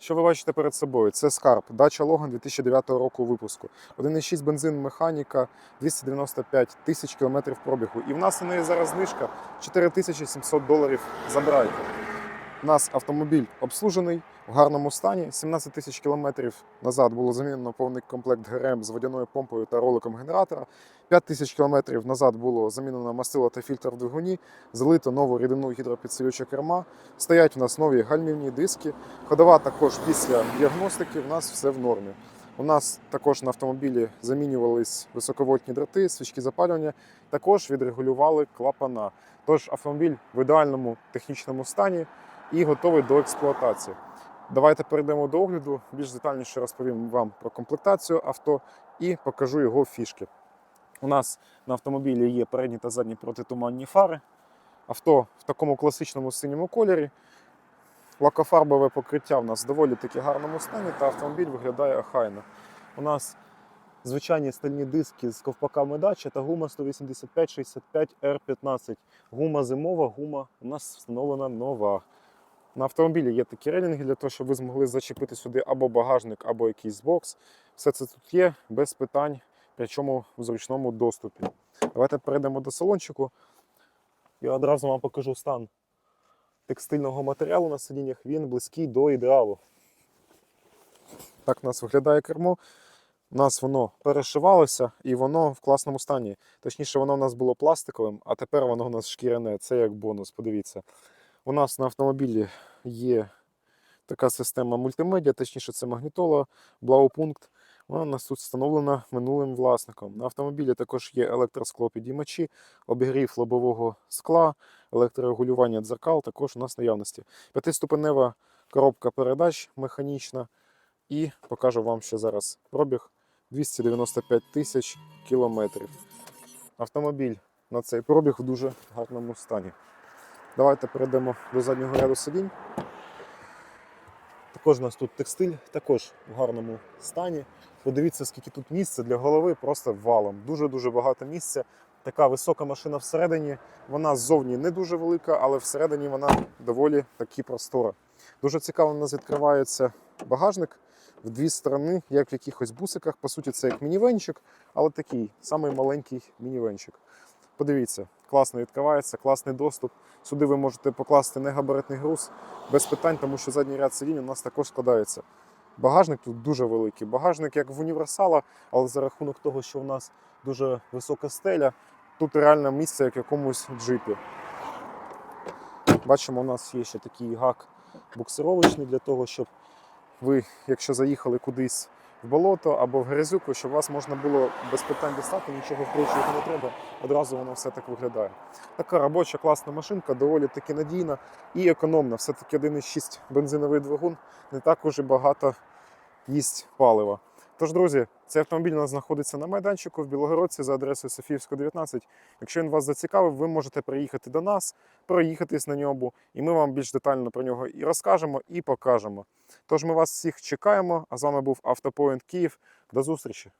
Що ви бачите перед собою? Це скарб, дача Логан 2009 року випуску. 1,6 бензин, механіка, 295 тисяч кілометрів пробігу. І в нас на неї зараз знижка 4700 доларів. Забирайте. У нас автомобіль обслужений в гарному стані. 17 тисяч кілометрів назад було замінено повний комплект ГРМ з водяною помпою та роликом генератора. 5 тисяч кілометрів назад було замінено мастило та фільтр в двигуні, залито нову рідину гідропідсилювача керма. Стоять у нас нові гальмівні диски. Ходова також після діагностики. У нас все в нормі. У нас також на автомобілі замінювались високовольтні дроти, свічки запалювання. Також відрегулювали клапана. Тож автомобіль в ідеальному технічному стані і готовий до експлуатації. Давайте перейдемо до огляду. Більш детальніше розповім вам про комплектацію авто і покажу його фішки. У нас на автомобілі є передні та задні протитуманні фари. Авто в такому класичному синьому кольорі. Лакофарбове покриття в нас в доволі таки гарному стані, та автомобіль виглядає охайно. У нас звичайні стальні диски з ковпаками дача та гума 185-65 R15. Гума зимова, гума у нас встановлена нова. На автомобілі є такі релінги для того, щоб ви змогли зачепити сюди або багажник, або якийсь бокс. Все це тут є без питань, причому в зручному доступі. Давайте перейдемо до салончику. Я одразу вам покажу стан текстильного матеріалу на сидіннях. Він близький до ідеалу. Так у нас виглядає кермо. У нас воно перешивалося і воно в класному стані. Точніше, воно у нас було пластиковим, а тепер воно у нас шкіряне. Це як бонус, подивіться. У нас на автомобілі є така система мультимедіа, точніше, це магнітола, блаупункт. Вона у нас тут встановлена минулим власником. На автомобілі також є електросклопідіймачі, обігрів лобового скла, електрорегулювання дзеркал, також у нас наявності. П'ятиступенева коробка передач механічна. І покажу вам ще зараз пробіг 295 тисяч кілометрів. Автомобіль на цей пробіг в дуже гарному стані. Давайте перейдемо до заднього ряду сидінь. Також у нас тут текстиль, також в гарному стані. Подивіться, скільки тут місця для голови просто валом. Дуже-дуже багато місця. Така висока машина всередині. Вона ззовні не дуже велика, але всередині вона доволі таки простора. Дуже цікаво, у нас відкривається багажник в дві сторони, як в якихось бусиках. По суті, це як мінівенчик, але такий самий маленький мінівенчик. Подивіться, класно відкривається, класний доступ. Сюди ви можете покласти негабаритний груз без питань, тому що задній ряд сидінь у нас також складається. Багажник тут дуже великий. Багажник як в універсала, але за рахунок того, що в нас дуже висока стеля, тут реально місце як в якомусь джипі. Бачимо, у нас є ще такий гак буксировочний для того, щоб ви, якщо заїхали кудись в болото або в грязюку, щоб вас можна було без питань дістати, нічого вкручувати не треба. Одразу воно все так виглядає. Така робоча класна машинка, доволі таки надійна і економна. Все-таки 1,6 бензиновий двигун не так уже багато їсть палива. Тож, друзі, цей автомобіль у нас знаходиться на майданчику в Білогородці за адресою Софіївська, 19. Якщо він вас зацікавив, ви можете приїхати до нас, проїхатись на ньому, і ми вам більш детально про нього і розкажемо, і покажемо. Тож ми вас всіх чекаємо. А з вами був Автопоінт Київ. До зустрічі!